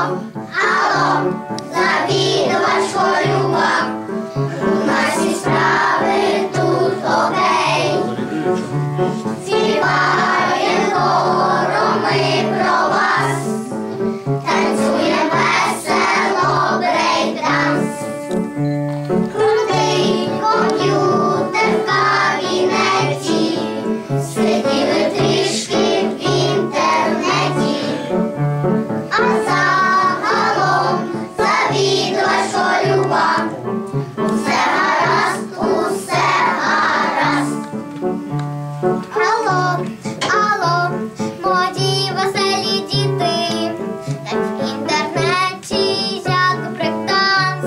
Алом, алом, завідувач полюбав. У нас і справи тут окей. Алло, алло, молоді веселі діти, в інтернеті як брекданс.